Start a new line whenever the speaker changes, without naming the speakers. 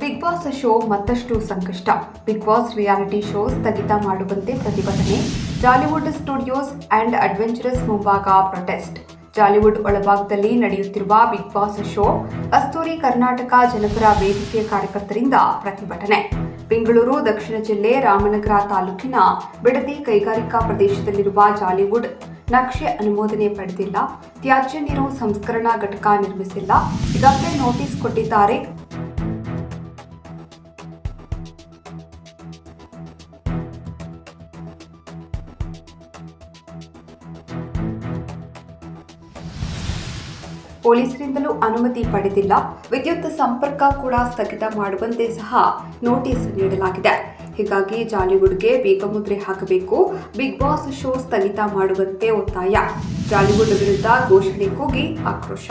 Big boss show ಮತ್ತಷ್ಟು ಸಂಕಷ್ಟ. Big boss reality show ಸ್ಥಗಿತ ಮಾಡುವಂತೆ ಪ್ರತಿಭಟನೆ. ಜಾಲಿವುಡ್ ಸ್ಟುಡಿಯೋಸ್ ಅಂಡ್ ಅಡ್ವೆಂಚರಸ್ ಮುಂಭಾಗ ಪ್ರೊಟೆಸ್ಟ್. ಜಾಲಿವುಡ್ ಒಳಭಾಗದಲ್ಲಿ ನಡೆಯುತ್ತಿರುವ Bigg Boss show Kasturi Karnataka Janapara Vedike ಕಾರ್ಯಕರ್ತರಿಂದ ಪ್ರತಿಭಟನೆ. ಬೆಂಗಳೂರು, ದಕ್ಷಿಣ ಜಿಲ್ಲೆ, ರಾಮನಗರ ತಾಲೂಕಿನ ಬಿಡದಿ ಕೈಗಾರಿಕಾ ಪ್ರದೇಶದಲ್ಲಿರುವ ಜಾಲಿವುಡ್ ನಕ್ಷೆ ಅನುಮೋದನೆ ಪಡೆದಿಲ್ಲ. ತ್ಯಾಜ್ಯ ನೀರು ಸಂಸ್ಕರಣಾ ಘಟಕ ನಿರ್ಮಿಸಿಲ್ಲ. ಈಗಾಗಲೇ ನೋಟಿಸ್ ಕೊಟ್ಟಿದ್ದಾರೆ ಪೊಲೀಸರಿಂದಲೂ ಅನುಮತಿ ಪಡೆದಿಲ್ಲ. ವಿದ್ಯುತ್ ಸಂಪರ್ಕ ಕೂಡ ಸ್ಥಗಿತ ಮಾಡುವಂತೆ ಸಹ ನೋಟಿಸ್ ನೀಡಲಾಗಿದೆ. ಹೀಗಾಗಿ ಜಾಲಿವುಡ್ಗೆ ಬೇಗ ಮುದ್ರೆ ಹಾಕಬೇಕು. ಬಿಗ್ ಬಾಸ್ ಶೋ ಸ್ಥಗಿತ ಮಾಡುವಂತೆ ಒತ್ತಾಯ. ಜಾಲಿವುಡ್ ವಿರುದ್ಧ ಘೋಷಣೆ ಕೂಗಿ ಆಕ್ರೋಶ.